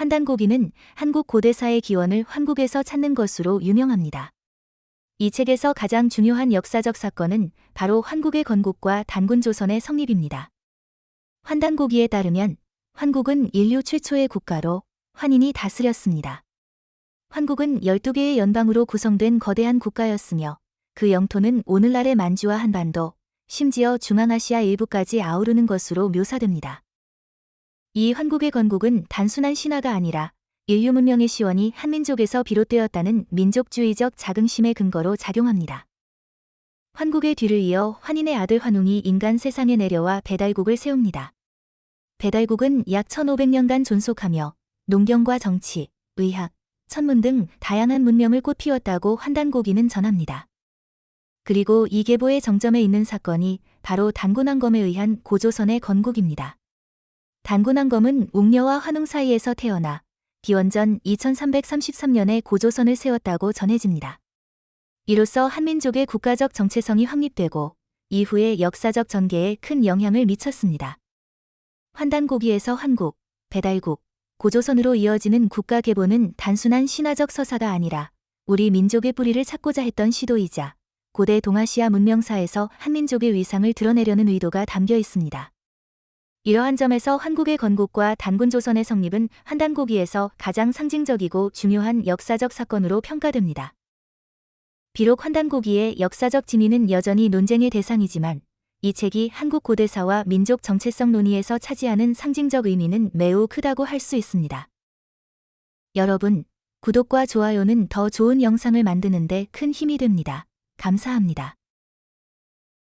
환단고기는 한국 고대사의 기원을 환국에서 찾는 것으로 유명합니다. 이 책에서 가장 중요한 역사적 사건은 바로 환국의 건국과 단군 조선의 성립입니다. 환단고기에 따르면 환국은 인류 최초의 국가로 환인이 다스렸습니다. 환국은 12개의 연방으로 구성된 거대한 국가였으며 그 영토는 오늘날의 만주와 한반도, 심지어 중앙아시아 일부까지 아우르는 것으로 묘사됩니다. 이 환국의 건국은 단순한 신화가 아니라 인류 문명의 시원이 한민족에서 비롯되었다는 민족주의적 자긍심의 근거로 작용합니다. 환국의 뒤를 이어 환인의 아들 환웅이 인간 세상에 내려와 배달국을 세웁니다. 배달국은 약 1500년간 존속하며 농경과 정치, 의학, 천문 등 다양한 문명을 꽃피웠다고 환단고기는 전합니다. 그리고 이 계보의 정점에 있는 사건이 바로 단군왕검에 의한 고조선의 건국입니다. 단군왕검은 옥녀와 환웅 사이에서 태어나 기원전 2333년에 고조선을 세웠다고 전해집니다. 이로써 한민족의 국가적 정체성이 확립되고 이후의 역사적 전개에 큰 영향을 미쳤습니다. 환단고기에서 한국, 배달국, 고조선으로 이어지는 국가 계보는 단순한 신화적 서사가 아니라 우리 민족의 뿌리를 찾고자 했던 시도이자 고대 동아시아 문명사에서 한민족의 위상을 드러내려는 의도가 담겨 있습니다. 이러한 점에서 한국의 건국과 단군조선의 성립은 한단고기에서 가장 상징적이고 중요한 역사적 사건으로 평가됩니다. 비록 한단고기의 역사적 진위는 여전히 논쟁의 대상이지만 이 책이 한국 고대사와 민족 정체성 논의에서 차지하는 상징적 의미는 매우 크다고 할 수 있습니다. 여러분, 구독과 좋아요는 더 좋은 영상을 만드는데 큰 힘이 됩니다. 감사합니다.